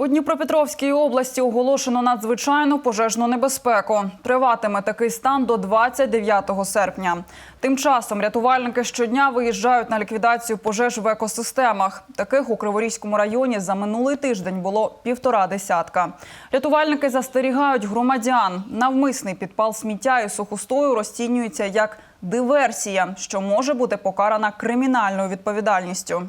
У Дніпропетровській області оголошено надзвичайну пожежну небезпеку. Триватиме такий стан до 29 серпня. Тим часом рятувальники щодня виїжджають на ліквідацію пожеж в екосистемах. Таких у Криворізькому районі за минулий тиждень було півтора десятка. Рятувальники застерігають громадян. Навмисний підпал сміття і сухостою розцінюється як диверсія, що може бути покарана кримінальною відповідальністю.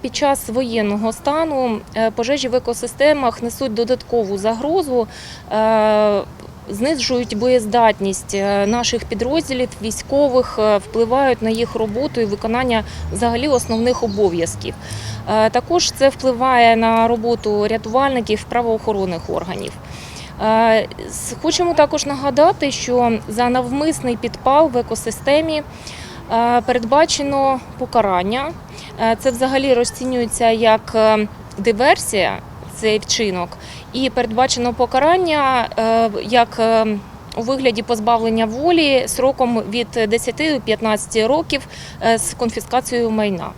Під час воєнного стану е, пожежі в екосистемах несуть додаткову загрозу, е, знижують боєздатність е, наших підрозділів, військових, впливають на їх роботу і виконання взагалі основних обов'язків. Також це впливає на роботу рятувальників правоохоронних органів. Хочемо також нагадати, що за навмисний підпал в екосистемі передбачено покарання. Е, Це взагалі розцінюється як е, диверсія, цей вчинок, і передбачено покарання е, як е, у вигляді позбавлення волі сроком від 10 до 15 років е, з конфіскацією майна.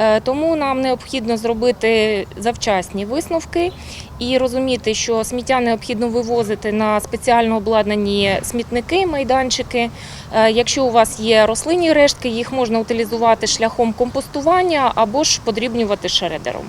Е, Тому нам необхідно зробити завчасні висновки і розуміти, що сміття необхідно вивозити на спеціально обладнані смітники, майданчики. Е, Якщо у вас є рослинні рештки, їх можна утилізувати шляхом компостування або ж подрібнювати шредером.